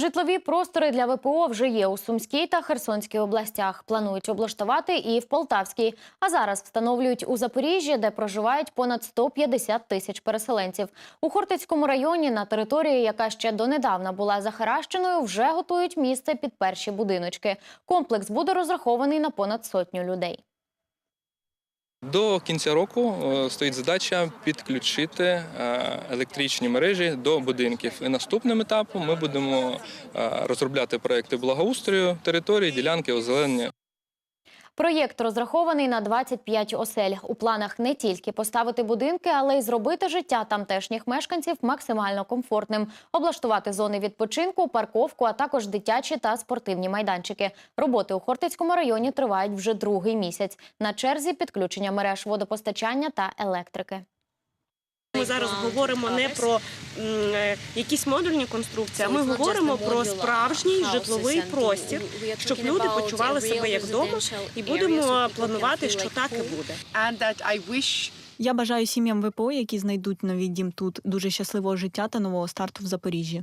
Житлові простори для ВПО вже є у Сумській та Херсонській областях. Планують облаштувати і в Полтавській. А зараз встановлюють у Запоріжжі, де проживають понад 150 тисяч переселенців. У Хортицькому районі на території, яка ще донедавна була захаращеною, вже готують місце під перші будиночки. Комплекс буде розрахований на понад сотню людей. До кінця року е, стоїть задача підключити е, електричні мережі до будинків. І наступним етапом ми будемо е, розробляти проекти благоустрою території, ділянки озеленення. Проєкт розрахований на 25 осель. У планах не тільки поставити будинки, але й зробити життя тамтешніх мешканців максимально комфортним, облаштувати зони відпочинку, парковку, а також дитячі та спортивні майданчики. Роботи у Хортицькому районі тривають вже другий місяць. На черзі підключення мереж водопостачання та електрики. Зараз говоримо не про е, якісь модульні конструкції, а ми говоримо про справжній житловий простір, щоб люди почували себе як вдома, і будемо планувати, що так і буде. Я бажаю сім'ям ВПО, які знайдуть новий дім тут, дуже щасливого життя та нового старту в Запоріжжі.